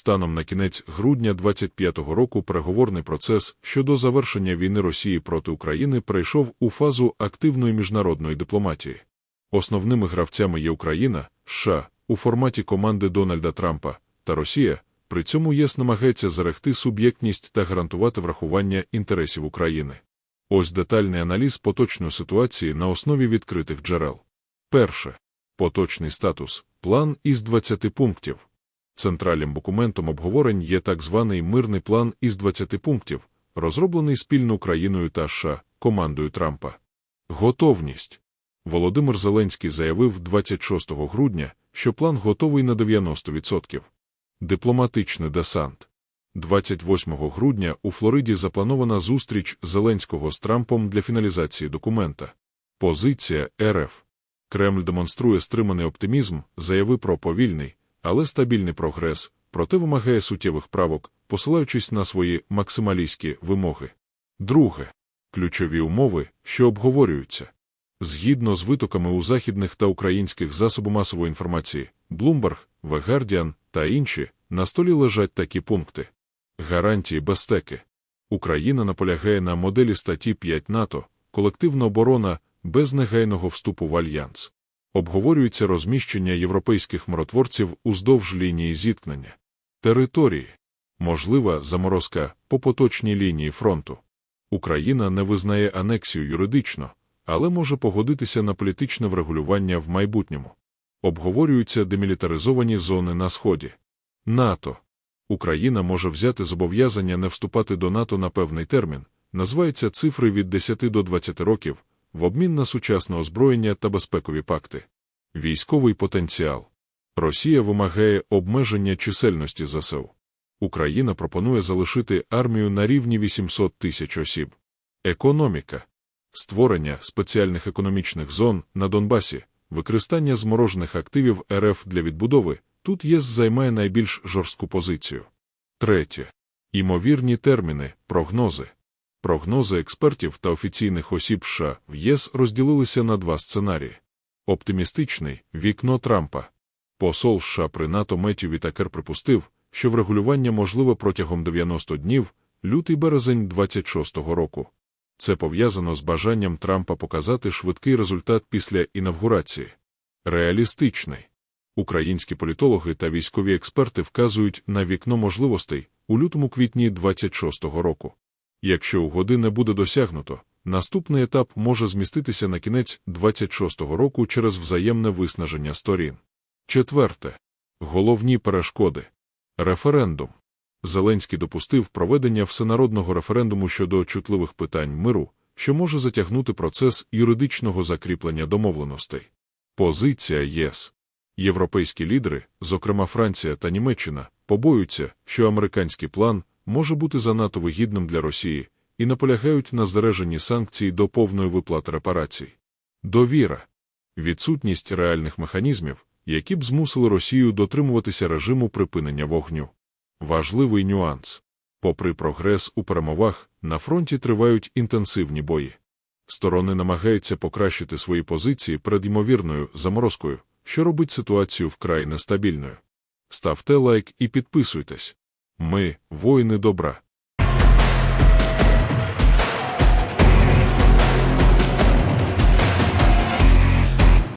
Станом на кінець грудня 25-го року переговорний процес щодо завершення війни Росії проти України перейшов у фазу активної міжнародної дипломатії. Основними гравцями є Україна, США у форматі команди Дональда Трампа та Росія. При цьому ЄС намагається зарегти суб'єктність та гарантувати врахування інтересів України. Ось детальний аналіз поточної ситуації на основі відкритих джерел. Перше. Поточний статус. План із 20 пунктів. Центральним документом обговорень є так званий мирний план із 20 пунктів, розроблений спільно Україною та США командою Трампа. Готовність. Володимир Зеленський заявив 26 грудня, що план готовий на 90%. Дипломатичний десант. 28 грудня у Флориді запланована зустріч Зеленського з Трампом для фіналізації документа. Позиція РФ. Кремль демонструє стриманий оптимізм, заявив про повільний, але стабільний прогрес, проте вимагає суттєвих правок, посилаючись на свої максималістські вимоги. Друге. Ключові умови, що обговорюються. Згідно з витоками у західних та українських засобах масової інформації, Bloomberg, The Guardian та інші, на столі лежать такі пункти. Гарантії безпеки. Україна наполягає на моделі статті 5 НАТО, колективна оборона без негайного вступу в альянс. Обговорюється розміщення європейських миротворців уздовж лінії зіткнення. Території. Можлива заморозка по поточній лінії фронту. Україна не визнає анексію юридично, але може погодитися на політичне врегулювання в майбутньому. Обговорюються демілітаризовані зони на Сході. НАТО. Україна може взяти зобов'язання не вступати до НАТО на певний термін, називаються цифри від 10 до 20 років, в обмін на сучасне озброєння та безпекові пакти. Військовий потенціал. Росія вимагає обмеження чисельності ЗСУ. Україна пропонує залишити армію на рівні 800 тисяч осіб. Економіка. Створення спеціальних економічних зон на Донбасі, використання зморожених активів РФ для відбудови. Тут ЄС займає найбільш жорстку позицію. Третє. Імовірні терміни, прогнози. Прогнози експертів та офіційних осіб США в ЄС розділилися на два сценарії: оптимістичний вікно Трампа. Посол США при НАТО Меттю Вітакер припустив, що врегулювання можливе протягом 90 днів, лютий березень 26-го року. Це пов'язано з бажанням Трампа показати швидкий результат після інавгурації. Реалістичний. Українські політологи та військові експерти вказують на вікно можливостей у лютому квітні 26-го року. Якщо угоди не буде досягнуто, наступний етап може зміститися на кінець 26-го року через взаємне виснаження сторін. Четверте. Головні перешкоди. Референдум. Зеленський допустив проведення всенародного референдуму щодо чутливих питань миру, що може затягнути процес юридичного закріплення домовленостей. Позиція ЄС. Європейські лідери, зокрема Франція та Німеччина, побоюються, що американський план може бути занадто вигідним для Росії і наполягають на збереженні санкцій до повної виплати репарацій. Довіра, відсутність реальних механізмів, які б змусили Росію дотримуватися режиму припинення вогню. Важливий нюанс. Попри прогрес у перемовах, на фронті тривають інтенсивні бої. Сторони намагаються покращити свої позиції перед ймовірною заморозкою, що робить ситуацію вкрай нестабільною. Ставте лайк і підписуйтесь. Ми, воїни добра.